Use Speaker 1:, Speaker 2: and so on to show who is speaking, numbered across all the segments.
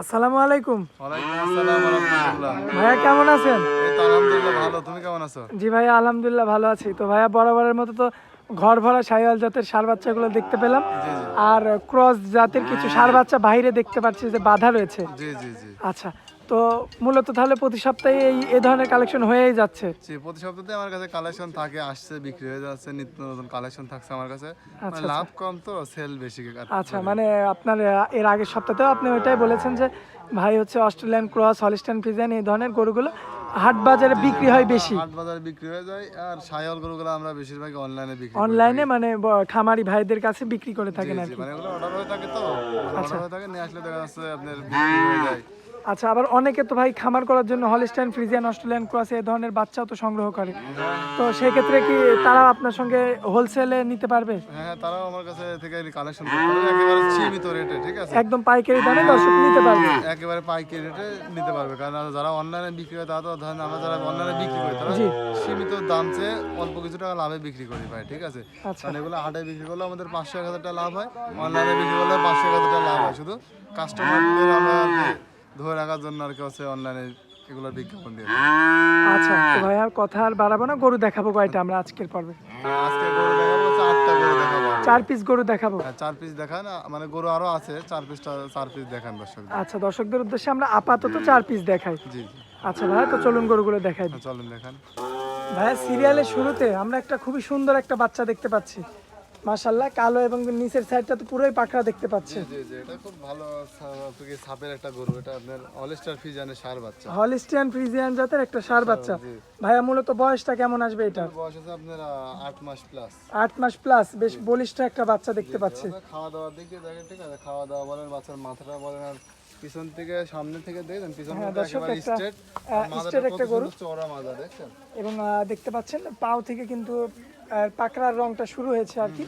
Speaker 1: আসসালামু আলাইকুম।
Speaker 2: ওয়ালাইকুম আসসালাম রহমতুল্লাহ।
Speaker 1: ভাইয়া কেমন আছেন?
Speaker 2: আলহামদুলিল্লাহ ভালো। তুমি কেমন আছো?
Speaker 1: জি ভাইয়া আলহামদুলিল্লাহ ভালো আছি। তো ভাইয়া বরাবরের মতো তো ঘর ভরা সাইওয়াল জাতের সার বাচ্চাগুলো দেখতে পেলাম। আর ক্রস জাতের কিছু সার বাচ্চা বাইরে দেখতে পাচ্ছি যে বাধা রয়েছে। আচ্ছা তো মূলত তাহলে প্রতি সপ্তাহে এই এ ধরনের কালেকশন হয়েই যাচ্ছে?
Speaker 2: জি প্রতি সপ্তাহে আমার কাছে কালেকশন থাকে আসছে বিক্রি হয়ে যাচ্ছে নিত্য নতুন কালেকশন থাকছে আমার কাছে। মানে লাভ কম তো সেল বেশি
Speaker 1: আচ্ছা মানে আপনার এর আগের সপ্তাহেও আপনি ওইটাই বলেছেন যে ভাই হচ্ছে অস্ট্রেলিয়ান ক্রস হলিস্টান ফ্রিজিয়ান এই ধরনের গরুগুলো হাট বাজারে বিক্রি হয় বেশি।
Speaker 2: হাট বাজারে বিক্রি হয়ে যায় আর সায়াল গরুগুলো আমরা বেশিরভাগ অনলাইনে বিক্রি
Speaker 1: অনলাইনে মানে খামারি ভাইদের কাছে বিক্রি করে থাকেন আর কি।
Speaker 2: মানে অর্ডার হয়ে থাকে তো অর্ডার হয়ে থাকে নিয়ে আসলে দেখা যাচ্ছে আপনার বিক্রি হয়ে যায়।
Speaker 1: আচ্ছা আবার অনেকে তো ভাই খামার করার জন্য হলিস্টাইন ফ্রিজিয়ান অস্ট্রেলিয়ান ক্রস এই ধরনের বাচ্চাও তো সংগ্রহ করে। তো সেই ক্ষেত্রে কি তারা আপনার সঙ্গে হোলসেলে নিতে পারবে?
Speaker 2: হ্যাঁ হ্যাঁ তারাও আমার কাছে থেকে কালেকশন করতে পারে একেবারে সীমিত রেটে ঠিক আছে?
Speaker 1: একদম পাইকারি দামে দর্শক নিতে পারবে।
Speaker 2: একেবারে পাইকারি রেটে নিতে পারবে কারণ যারা অনলাইনে বিক্রি হয় তারা তো ধরেন আমরা যারা অনলাইনে বিক্রি করি তারা সীমিত দাম চেয়ে অল্প কিছু টাকা লাভে বিক্রি করি ভাই ঠিক আছে?
Speaker 1: আচ্ছা।
Speaker 2: কারণ এগুলো হাটে বিক্রি করলে আমাদের পাঁচশো এক হাজার টাকা লাভ হয় অনলাইনে বিক্রি করলে পাঁচশো এক হাজার টাকা লাভ হয় শুধু কাস্টমারদের আমরা ধরে রাখার জন্য আর কি হচ্ছে অনলাইনে এগুলোর বিজ্ঞাপন দিয়ে
Speaker 1: আচ্ছা তো ভাই আর কথা আর বাড়াবো না গরু দেখাবো কয়টা আমরা আজকের পর্বে?
Speaker 2: আজকে গরু দেখাবো হচ্ছে আটটা গরু দেখাবো
Speaker 1: চার পিস গরু দেখাবো?
Speaker 2: হ্যাঁ, চার পিস দেখান মানে গরু আরও আছে চার পিসটা চার পিস দেখান দর্শক
Speaker 1: আচ্ছা দর্শকদের উদ্দেশ্যে আমরা আপাতত চার পিস দেখাই।
Speaker 2: জি জি।
Speaker 1: আচ্ছা ভাই তো চলুন গরুগুলো দেখাই। দিই
Speaker 2: হ্যাঁ, চলুন দেখান।
Speaker 1: ভাইয়া সিরিয়ালের শুরুতে আমরা একটা খুবই সুন্দর একটা বাচ্চা দেখতে পাচ্ছি। মাশাল্লাহ কালো এবং নিচের সাইডটা তো পুরোই পাকড়া দেখতে পাচ্ছি
Speaker 2: জি জি এটা খুব ভালো সাপের একটা গরু এটা আপনার সার বাচ্চা।
Speaker 1: হলিস্টিয়ান ফ্রিজিয়ান জাতের একটা সার বাচ্চা। ভাইয়া মূলত বয়সটা কেমন আসবে এটা
Speaker 2: বয়স আছে আপনার আহ, আট মাস প্লাস
Speaker 1: আট মাস প্লাস বেশ বলিষ্ঠ একটা বাচ্চা দেখতে পাচ্ছি।
Speaker 2: খাওয়া দিক দিয়ে দেখেন ঠিক আছে? খাওয়া দাওয়া বলেন বাচ্চার মাথাটা বলেন আর পিছন থেকে সামনে থেকে দেখেন পিছন
Speaker 1: হ্যাঁ,
Speaker 2: থেকে
Speaker 1: একটা,
Speaker 2: স্ট্রেট
Speaker 1: একটা গরু।
Speaker 2: চওড়া মাজা দেখছেন?
Speaker 1: এবং দেখতে পাচ্ছেন পাও থেকে কিন্তু পাকড়ার রংটা শুরু হয়েছে আর কি।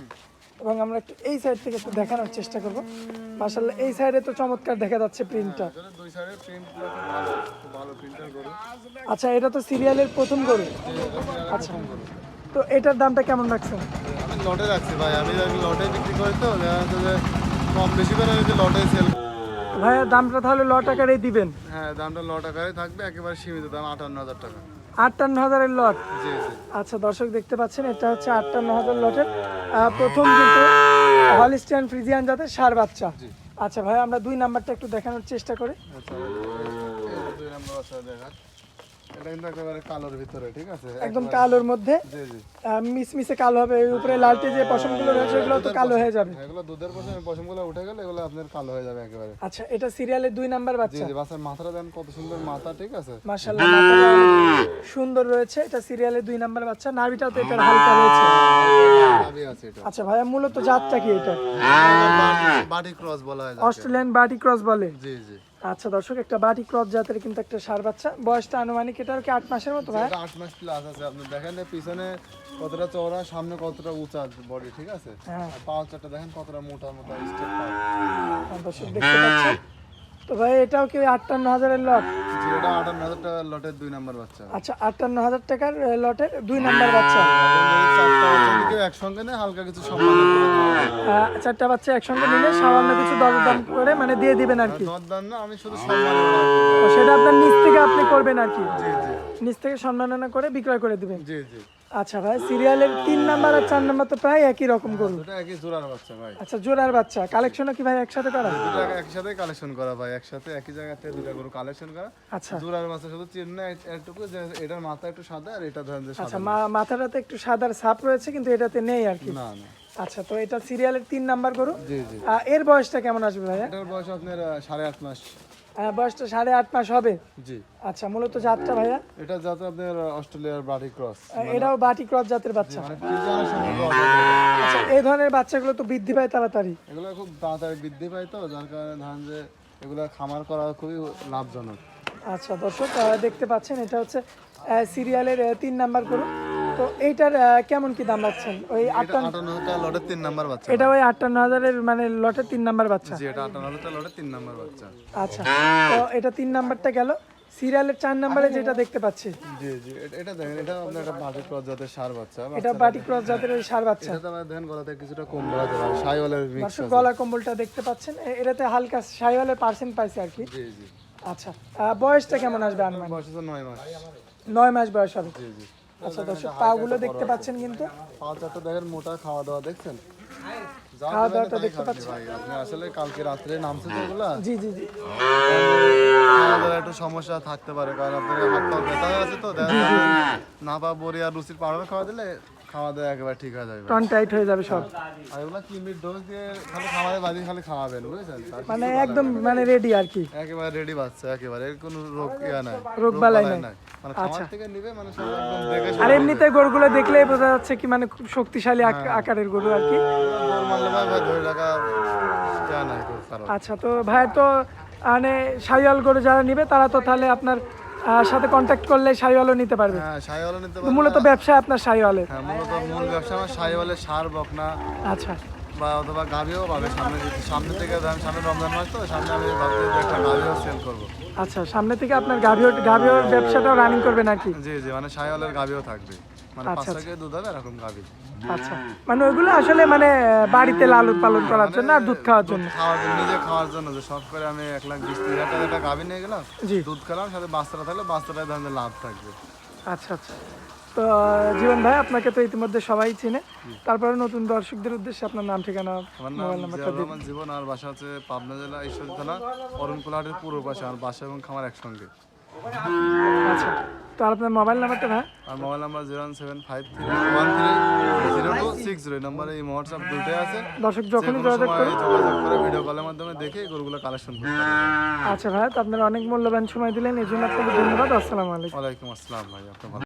Speaker 1: এবং আমরা একটু এই সাইড থেকে একটু দেখানোর চেষ্টা করব। মাশাল্লাহ এই সাইডে তো চমৎকার দেখা যাচ্ছে প্রিন্টটা
Speaker 2: দুই সাইডের প্রিন্ট ভালো প্রিন্টার গরু
Speaker 1: আচ্ছা এটা তো সিরিয়ালের প্রথম গরু। আচ্ছা তো এটার দামটা কেমন রাখছেন?
Speaker 2: আমি লটে রাখছি ভাই। আমি আমি লটে বিক্রি করি তো কম বেশি করে আমি যে লটে সেল
Speaker 1: ভাইয়া দামটা তাহলে ল টাকারই দিবেন।
Speaker 2: হ্যাঁ দামটা ল টাকায় থাকবে একেবারে সীমিত দাম আটান্ন হাজার টাকা।
Speaker 1: আটান্ন হাজারের লট আচ্ছা দর্শক দেখতে পাচ্ছেন এটা হচ্ছে আটান্ন হাজার লটের প্রথম কিন্তু হলিস্টিয়ান ফ্রিজিয়ান জাতের সার বাচ্চা। আচ্ছা ভাই আমরা দুই নাম্বারটা একটু দেখানোর চেষ্টা করি।
Speaker 2: এটা কিন্তু একেবারে কালোর ভিতরে ঠিক আছে?
Speaker 1: একদম কালোর মধ্যে।
Speaker 2: জি জি।
Speaker 1: মিসমিসে কালো হবে উপরে লালটে যে পশমগুলো রয়েছে এগুলো তো কালো হয়ে যাবে।
Speaker 2: হ্যাঁ, এগুলো দুধের পশম পশমগুলো উঠে গেলে এগুলো আপনার কালো হয়ে যাবে একেবারে।
Speaker 1: আচ্ছা এটা সিরিয়ালের দুই নাম্বার বাচ্চা।
Speaker 2: জি বাচ্চার মাথাটা দেন কত সুন্দর মাথা ঠিক আছে?
Speaker 1: মাশাআল্লাহ মাথাটা সুন্দর রয়েছে। এটা সিরিয়ালের দুই নাম্বার বাচ্চা। নাভিটাও তো হালকা রয়েছে।
Speaker 2: নাভি আছে এটা।
Speaker 1: আচ্ছা ভাইয়া মূলত জাতটা কি এটা?
Speaker 2: বাটি ক্রস বলা হয়
Speaker 1: অস্ট্রেলিয়ান বাটি ক্রস বলে।
Speaker 2: জি জি।
Speaker 1: আচ্ছা দর্শক একটা বাটি ক্রস জাতের কিন্তু একটা সার বাচ্চা। বয়সটা আনুমানিক এটার কি আট মাসের মতো ভাই?
Speaker 2: এটা আট মাস প্লাস আছে আপনি দেখেন পিছনে কতটা চওড়া সামনে কতটা উঁচা বডি ঠিক আছে?
Speaker 1: হ্যাঁ।
Speaker 2: আর পাও চারটা দেখেন কতটা মোটা মোটা স্টেপ
Speaker 1: হ্যাঁ, দর্শক দেখতে পাচ্ছেন? তো ভাই এটাও কি আটান্ন হাজারের লট
Speaker 2: এটা আটান্ন হাজার টাকা লটের দুই নাম্বার বাচ্চা।
Speaker 1: আচ্ছা আটান্ন হাজার টাকার লটের দুই নাম্বার বাচ্চা।
Speaker 2: একসঙ্গে নেয় হালকা কিছু সম্মান।
Speaker 1: আহ, চারটা বাচ্চা একসঙ্গে নিলে সামান্য কিছু দরদাম করে মানে দিয়ে দিবেন আর কি।
Speaker 2: দরদাম না আমি শুধু সম্মান
Speaker 1: সেটা আপনার নিজ থেকে আপনি করবেন আর কি।
Speaker 2: জি জি।
Speaker 1: নিচ থেকে সম্মাননা করে বিক্রয় করে দিবেন।
Speaker 2: জি জি।
Speaker 1: আচ্ছা ভাই সিরিয়ালের তিন নাম্বার আর চার নাম্বার তো প্রায় একই রকম করুন
Speaker 2: দুটো একই জোড়ার বাচ্চা ভাই।
Speaker 1: আচ্ছা জোড়ার বাচ্চা কালেকশনও কি ভাই একসাথে করা?
Speaker 2: দুটো একসাথে কালেকশন করা ভাই একসাথে একই জায়গা থেকে দুটো গরু কালেকশন করা।
Speaker 1: আচ্ছা।
Speaker 2: জোড়ার বাচ্চা শুধু চিহ্ন একটুকু যে এটার মাথা একটু সাদা আর এটা ধরেন যে
Speaker 1: আচ্ছা
Speaker 2: সাদা
Speaker 1: মা- মাথাটাতে একটু সাদার ছাপ রয়েছে কিন্তু এটাতে নেই আর কি।
Speaker 2: না না।
Speaker 1: আচ্ছা তো এটা সিরিয়ালের তিন নাম্বার গরু।
Speaker 2: জি জি।
Speaker 1: এর বয়সটা কেমন আসবে ভাইয়া?
Speaker 2: এটার বয়স আপনার সাড়ে আট মাস।
Speaker 1: বয়সটা সাড়ে আট মাস হবে।
Speaker 2: জি।
Speaker 1: আচ্ছা মূলত জাতটা ভাইয়া?
Speaker 2: এটা যাতে আপনার অস্ট্রেলিয়ার বাড়ি ক্রস।
Speaker 1: এটাও বাটি ক্রস জাতের বাচ্চা।
Speaker 2: মানে এটা।
Speaker 1: আচ্ছা এই ধরনের বাচ্চাগুলো তো বৃদ্ধি পায় তাড়াতাড়ি।
Speaker 2: এগুলো খুব তাড়াতাড়ি বৃদ্ধি পায় তো যার কারণে ধান যে এগুলো খামার করা খুবই লাভজনক।
Speaker 1: আচ্ছা দর্শক দেখতে পাচ্ছেন এটা হচ্ছে আহ, সিরিয়ালের তিন নাম্বার গরু। তো এইটার কেমন কি দাম রাখছেন ওই
Speaker 2: এটা
Speaker 1: আটান্ন
Speaker 2: আটান্ন হাজার টাকা লটের তিন নাম্বার বাচ্চা।
Speaker 1: এটা ওই আটান্ন হাজারের মানে লটের তিন নাম্বার বাচ্চা।
Speaker 2: জি এটা আটান্ন হাজার লটের তিন নাম্বার বাচ্চা।
Speaker 1: আচ্ছা তো এটা তিন নাম্বারটা গেল। সিরিয়ালের চার নম্বরে যেটা দেখতে পাচ্ছি।
Speaker 2: জি জি এটা- এটা দেখেন এটা আপনার একটা বাটি ক্রস জাতের সার বাচ্চা।
Speaker 1: এটা বাটি ক্রস জাতের ওই সার বাচ্চা।
Speaker 2: এটা তো দেখেন গলাতে কিছুটা কম বলা যাবে সাইওয়ালের মিক্স
Speaker 1: দর্শক গলা কম্বলটা দেখতে পাচ্ছেন। এ- এটাতে হালকা সাইওয়ালের পার্সেন্ট পাইছে আর কি।
Speaker 2: জি জি।
Speaker 1: আচ্ছা আহ, বয়সটা কেমন আসবে আনুমানিক?
Speaker 2: বয়স হচ্ছে নয় মাস।
Speaker 1: নয় মাস বয়স হবে।
Speaker 2: জি জি।
Speaker 1: আচ্ছা দর্শক পাগুলো দেখতে পাচ্ছেন কিন্তু।
Speaker 2: দেখেন মোটা খাওয়া দাওয়া দেখছেন?
Speaker 1: খাওয়া দাওয়াটা দেখতে
Speaker 2: খাবে
Speaker 1: পাচ্ছি।
Speaker 2: ভাই আপনি আসলে কালকে রাত্রে নামছে তো
Speaker 1: জি জি জি।
Speaker 2: একটু সমস্যা থাকতে পারে কারণ আপনার হাত পা ব্যথা আছে তো দেখা না পা বড়ি আর লুচির পাউডার খাওয়া দিলে খাওয়া দাওয়া একেবারে ঠিক হয়ে যাবে।
Speaker 1: টন টাইট হয়ে যাবে সব।
Speaker 2: আর এগুলো কিমির ডোজ দিয়ে খালি খাওয়ারে বাজি খালি খাওয়াবেন বুঝেছেন?
Speaker 1: মানে একদম মানে রেডি আর কি।
Speaker 2: একেবারে রেডি বাচ্চা একেবারে কোনো রোগ ইয়া নাই
Speaker 1: রোগ বালাই নাই।
Speaker 2: মানে নিবে মানে
Speaker 1: আর এমনিতে গরুগুলো দেখলেই বোঝা যাচ্ছে কি মানে খুব শক্তিশালী আকারের গরু আর কি।
Speaker 2: ভাই ভাই
Speaker 1: আচ্ছা তো ভাইয়ের তো মানে সাইওয়াল গরু যারা নিবে তারা তো তাহলে আপনার সাথে কন্ট্যাক্ট করলে সাইওয়ালও নিতে পারবে।
Speaker 2: হ্যাঁ নিতে পারবে।
Speaker 1: মূলত ব্যবসা আপনার সাইওয়ালের।
Speaker 2: হ্যাঁ মূলত মূল ব্যবসা আমার সাইওয়ালের সার বকনা।
Speaker 1: আচ্ছা।
Speaker 2: বা অথবা গাভিও পাবে সামনে সামনে থেকে সামনে রমজান মাস তো সামনে আমি ভাবছি একটা গাভিও সেল করব।
Speaker 1: আচ্ছা সামনে থেকে আপনার গাভিও গাভিও ব্যবসাটাও রানিং করবে নাকি?
Speaker 2: জি জি মানে সাইওয়ালের গাভিও থাকবে। মানে পাঁচ
Speaker 1: আচ্ছা,
Speaker 2: থেকে দুধ হবে এরকম গাভি
Speaker 1: আচ্ছা মানে ওইগুলো আসলে মানে বাড়িতে লালন পালন করার জন্য আর দুধ খাওয়ার জন্য।
Speaker 2: খাওয়ার জন্য নিজে খাওয়ার জন্য যে সব করে আমি এক লাখ বিশ তিরিশ হাজার টাকা একটা গাভি নিয়ে গেলাম দুধ খেলাম সাথে বাচ্চাটা থাকলে বাচ্চাটায় ধরেন লাভ থাকবে।
Speaker 1: আচ্ছা আচ্ছা। তো জীবন ভাই আপনাকে তো ইতিমধ্যে সবাই চিনে। তারপরে নতুন দর্শকদের উদ্দেশ্যে আপনার নাম ঠিকানা মোবাইল নাম্বারটা
Speaker 2: রহমান জীবন আর বাসা হচ্ছে পাবনা জেলা ঈশ্বরী থানা অরুণকুলাহাটের পূর্ব পাশে আমার বাসা এবং খামার একসঙ্গে।
Speaker 1: আচ্ছা তো আর আপনার মোবাইল নাম্বারটা ভাই?
Speaker 2: আর mobile number zero seven five three one three zero two six zero নম্বরে এই হোয়াটসঅ্যাপ দুটোই আছে।
Speaker 1: দর্শক যখনই যোগাযোগ করে
Speaker 2: যোগাযোগ করে ভিডিও কলের মাধ্যমে দেখে গরুগুলো কালেকশন করতে
Speaker 1: আচ্ছা ভাই তো আপনার অনেক মূল্যবান সময় দিলেন এই জন্য আপনাকে ধন্যবাদ। আসসালামু আলাইকুম।
Speaker 2: ওয়ালাইকুম আসসালাম ভাই আপনি ভালো